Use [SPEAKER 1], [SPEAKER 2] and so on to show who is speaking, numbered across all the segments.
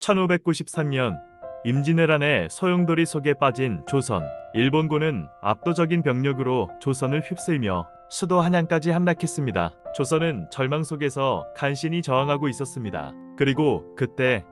[SPEAKER 1] 1593년 임진왜란의 소용돌이 속에 빠진 조선 일본군은 압도적인 병력으로 조선을 휩쓸며 수도 한양까지 함락했습니다. 조선은 절망 속에서 간신히 저항하고 있었습니다. 그리고 그때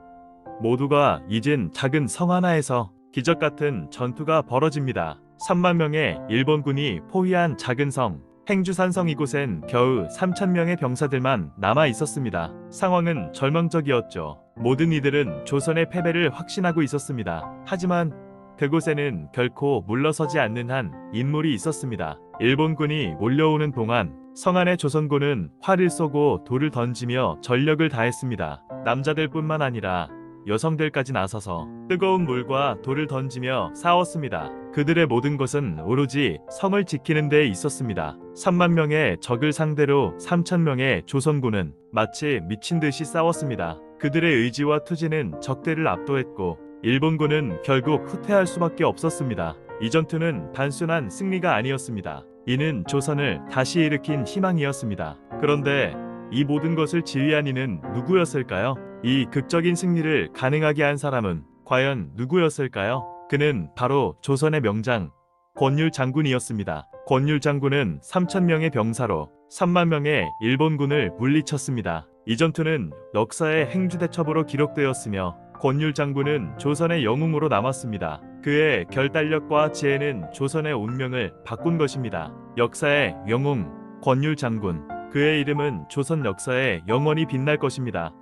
[SPEAKER 1] 모두가 잊은 작은 성 하나에서 기적 같은 전투가 벌어집니다. 3만 명의 일본군이 포위한 작은 성 행주산성 이곳엔 겨우 3천 명의 병사들만 남아 있었습니다. 상황은 절망적이었죠. 모든 이들은 조선의 패배를 확신하고 있었습니다. 하지만 그곳에는 결코 물러서지 않는 한 인물이 있었습니다. 일본군이 몰려오는 동안 성 안의 조선군은 활을 쏘고 돌을 던지며 전력을 다했습니다. 남자들 뿐만 아니라 여성들까지 나서서 뜨거운 물과 돌을 던지며 싸웠습니다. 그들의 모든 것은 오로지 성을 지키는 데 있었습니다. 3만 명의 적을 상대로 3천 명의 조선군은 마치 미친 듯이 싸웠습니다. 그들의 의지와 투지는 적대를 압도했고 일본군은 결국 후퇴할 수밖에 없었습니다. 이 전투는 단순한 승리가 아니었습니다. 이는 조선을 다시 일으킨 희망이었습니다. 그런데 이 모든 것을 지휘한 이는 누구였을까요? 이 극적인 승리를 가능하게 한 사람은 과연 누구였을까요? 그는 바로 조선의 명장 권율 장군이었습니다. 권율 장군은 3천 명의 병사로 3만 명의 일본군을 물리쳤습니다. 이 전투는 역사의 행주대첩으로 기록되었으며 권율 장군은 조선의 영웅으로 남았습니다. 그의 결단력과 지혜는 조선의 운명을 바꾼 것입니다. 역사의 영웅 권율 장군 그의 이름은 조선 역사에 영원히 빛날 것입니다.